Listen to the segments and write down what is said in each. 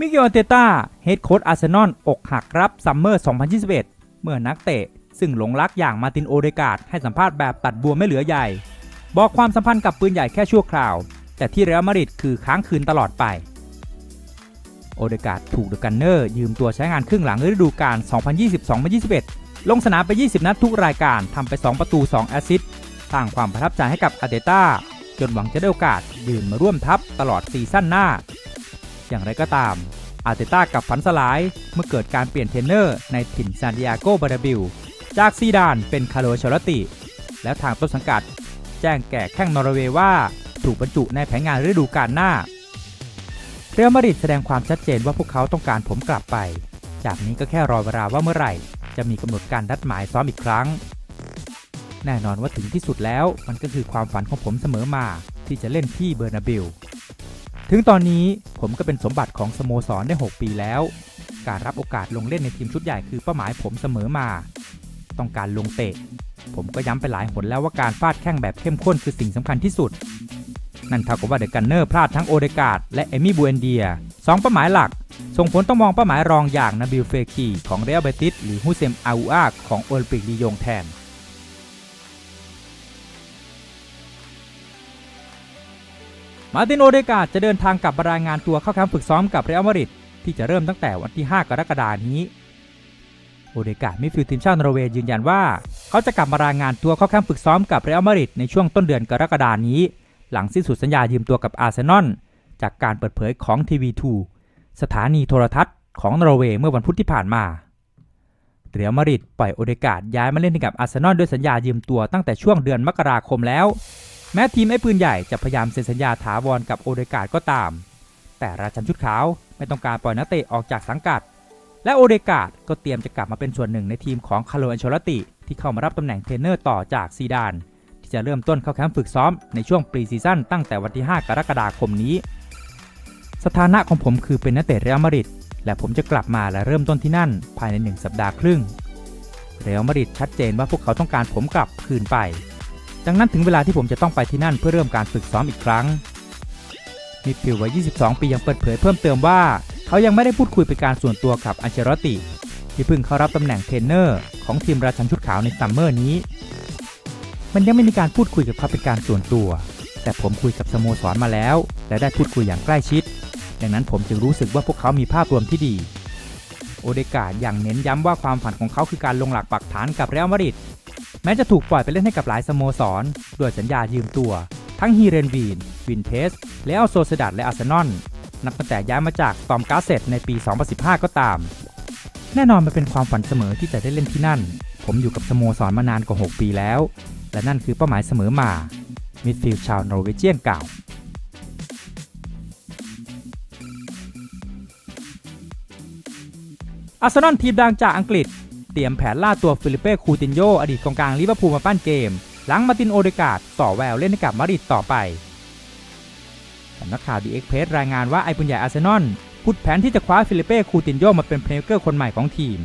มิเกลอาร์เตต้าเฮดโค้ชอาร์เซนอลอกหักรับซัมเมอร์ 2021 เมื่อนักเตะ ซึ่งหลงรักอย่างมาตินโอเดกาดให้สัมภาษณ์แบบตัดบัวไม่เหลือใหญ่ บอกความสัมพันธ์กับปืนใหญ่แค่ชั่วคราว แต่ที่เรอัลมาดริดคือค้างคืนตลอดไป โอเดกาดถูกเดอะกันเนอร์ยืมตัวใช้งานครึ่งหลังฤดูกาล 2020-2021 ลงสนามไป 20 นัดทุกรายการทำไป 2 ประตู 2 แอสซิสต์สร้างความประทับใจให้กับอาร์เตต้าจนหวังจะได้โอกาสยืนมาร่วมทัพตลอดซีซั่นหน้า อย่างไรก็ตาม อาร์เตต้ากับฝันสลายเมื่อเกิดการเปลี่ยนเทรนเนอร์ในถิ่นซานดิเอโกบาราบิลจากซีดานเป็นคาร์โลเชลติ แล้วทางต้นสังกัด แจ้งแก่แข้งนอร์เวย์ว่าถูกบรรจุในแผนงานฤดูกาลหน้า เรอัลมาดริดแสดงความชัดเจนว่าพวกเขาต้องการผมกลับไป จากนี้ก็แค่รอเวลาว่าเมื่อไหร่ จะมีกำหนดการนัดหมายซ้อมอีกครั้ง แน่นอนว่าถึงที่สุดแล้วมันก็คือความฝันของผมเสมอมาที่จะเล่นที่เบอร์นาบิล ถึงตอนนี้ผมก็เป็นสมบัติของสโมสรได้ 6 ปีแล้ว การรับโอกาสลงเล่นในทีมชุดใหญ่คือเป้าหมายผมเสมอมา ต้องการลงเตะ ผมก็ย้ำไปหลายหนแล้วว่าการฟาดแข้งแบบเข้มข้นคือสิ่งสำคัญที่สุด นั่นเท่ากับว่าเดอะกันเนอร์พลาดทั้งโอเดกาดและเอมี่บูเอนเดียสองเป้าหมายหลัก ส่งผลต้องมองเป้าหมายรองอย่างนาบิลเฟคีของเรอัลเบติสหรือฮุเซมอาอูอาของโอลิมปิกลียงแทน มาร์ตินโอเดกาจะเดินทางกลับมารายงานตัวเข้าแคมป์ฝึกซ้อมกับเรอัลมาดริดที่จะเริ่มตั้งแต่วันที่ 5 กรกฎานี้ โอเดกามิฟิลทีมชาตินอร์เวย์ยืนยันว่า เขาจะกลับมารายงานตัวเข้าแคมป์ฝึกซ้อมกับเรอัลมาดริดในช่วงต้นเดือนกรกฎานี้ หลังสิ้นสุดสัญญายืมตัวกับอาร์เซนอลจากการเปิดเผยของทีวีทูสถานีโทรทัศน์ของนอร์เวย์เมื่อวันพุธที่ผ่านมาเรอัลมาดริดปล่อยโอเดกาดย้ายมาเล่นให้กับอาร์เซนอลด้วยสัญญายืมตัวตั้งแต่ช่วงเดือนมกราคมแล้ว แม้ทีมไอ้ปืนใหญ่จะพยายามเซ็นสัญญาถาวรกับโอเดกาดก็ตาม แต่ราชันชุดขาวไม่ต้องการปล่อยนักเตะออกจากสังกัด และโอเดกาดก็เตรียมจะกลับมาเป็นส่วนหนึ่งในทีมของคาร์โลอันเชลติที่เข้ามารับตำแหน่งเทรนเนอร์ต่อจากซีดาน ที่จะเริ่มต้นเข้าแคมป์ฝึกซ้อมในช่วงปรีซีซั่นตั้งแต่วันที่ 5 กรกฎาคมนี้ สถานะของผมคือเป็นนักเตะเรอัลมาดริดและผมจะกลับมาและเริ่มต้นที่นั่น ภายใน 1 สัปดาห์ครึ่งเรอัลมาดริดชัดเจนว่าพวกเขาต้องการผมกลับคืนไป ดังนั้นถึงเวลาที่ผมจะต้องไปที่นั่นเพื่อเริ่มการฝึกซ้อมอีกครั้ง มิดฟิลด์วัย 22 ปียังเปิดเผยเพิ่มเติมว่า เขายังไม่ได้พูดคุยเป็นการส่วนตัวกับอันเชลติ ที่เพิ่งเข้ารับตำแหน่งเทรนเนอร์ของทีมราชันชุดขาวในซัมเมอร์นี้ มันยังไม่มีการพูดคุยกับเขาเป็นการส่วนตัว แต่ผมคุยกับสโมสรมาแล้ว และได้พูดคุยอย่างใกล้ชิด ดังนั้นผมจึงรู้สึกว่าพวกเขามีภาพรวมที่ดีโอเดกาดยังเน้นย้ำว่าความฝันของเขาคือการลงหลักปักฐานกับเรอัลมาดริด แม้จะถูกปล่อยไปเล่นให้กับหลายสโมสรด้วยสัญญายืมตัว ทั้งฮีเรนวีนวินเทส และอัลโซเซดัดและอาร์เซนอลนับตั้งแต่ย้ายมาจากตอมกาเซตในปี 2015 ก็ตาม แน่นอนมันเป็นความฝันเสมอที่จะได้เล่นที่นั่น ผมอยู่กับสโมสรมานานกว่า 6 ปีแล้ว และนั่นคือเป้าหมายเสมอมามิดฟิลด์ชาวนอร์เวเจียนเก่าอาร์เซนอลทีมดังจากอังกฤษ เตรียมแผนล่าตัวฟิลิเป้คูตินโยอดีตกองกลางลิเวอร์พูลมาปั้นเกม หลังมาตินโอเดกาดต่อแววเล่นให้กับมาริดต่อไปสำนักข่าวดีเอ็กเพรายงานว่าไอ้ปุญใหญ่อาร์เซนอลพูดแผนที่จะคว้าฟิลิเป้คูตินโยมาเป็นเพลย์เกอร์คนใหม่ของทีม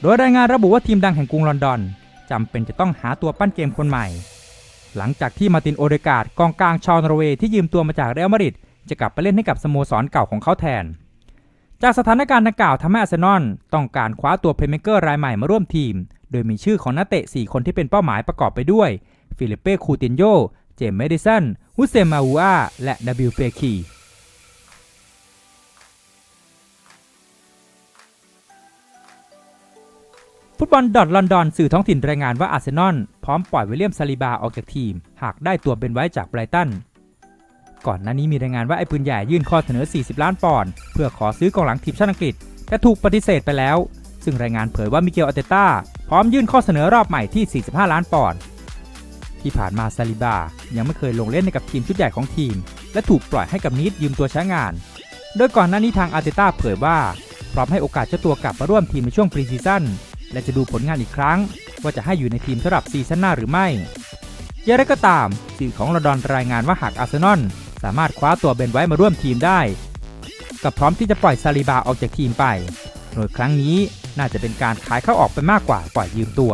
โดยรายงานระบุว่าทีมดังแห่งกรุงลอนดอนจำเป็นจะต้องหาตัวปั้นเกมคนใหม่ หลังจากที่มาตินโอเดกาดกองกลางชาวนอร์เวย์ที่ยืมตัวมาจากเรอัลมาดริดจะกลับไปเล่นให้กับสโมสรเก่าของเขาแทน จากสถานการณ์ดังกล่าวทำให้อาร์เซนอลต้องการคว้าตัวเพลย์เมเกอร์รายใหม่มาร่วมทีม โดยมีชื่อของนักเตะ 4 คนที่เป็นเป้าหมายประกอบไปด้วย ฟิลิปเป้คูตินโย เจมส์เมดิสัน ฮุเซมาอูอาและดับิลเฟคีฟุตบอลดอทลอนดอนสื่อท้องถิ่นรายงานว่าอาร์เซนอลพร้อมปล่อยวิลเลียมซาลิบาออกจากทีม หากได้ตัวเบนไว้จากไบรตัน ก่อนหน้านี้มีรายงานว่าไอ้ปืนใหญ่ยื่นข้อเสนอ 40 ล้านปอนด์เพื่อขอซื้อกองหลังทีมชาติอังกฤษ แต่ถูกปฏิเสธไปแล้ว ซึ่งรายงานเผยว่ามิเกลอาร์เตต้าพร้อมยื่นข้อเสนอรอบใหม่ที่ 45 ล้านปอนด์ที่ผ่านมาซาลิบา ยังไม่เคยลงเล่นในกับทีมชุดใหญ่ของทีม และถูกปล่อยให้กับนีดยืมตัวใช้งาน โดยก่อนหน้านี้ทางอาร์เตต้าเผยว่า พร้อมให้โอกาสเจ้าตัวกลับมาร่วมทีมในช่วงพรีซีซั่นและจะดูผลงานอีกครั้ง ว่าจะให้อยู่ในทีมสำหรับซีซั่นหน้าหรือไม่อย่างไรก็ตามสื่อของลอนดอนรายงานว่าหากอาร์เซนอล สามารถคว้าตัวเบนไว้มาร่วมทีมได้ก็พร้อมที่จะปล่อยซาลิบาออกจากทีมไป โดยครั้งนี้น่าจะเป็นการขายเข้าออกไปมากกว่าปล่อยยืมตัว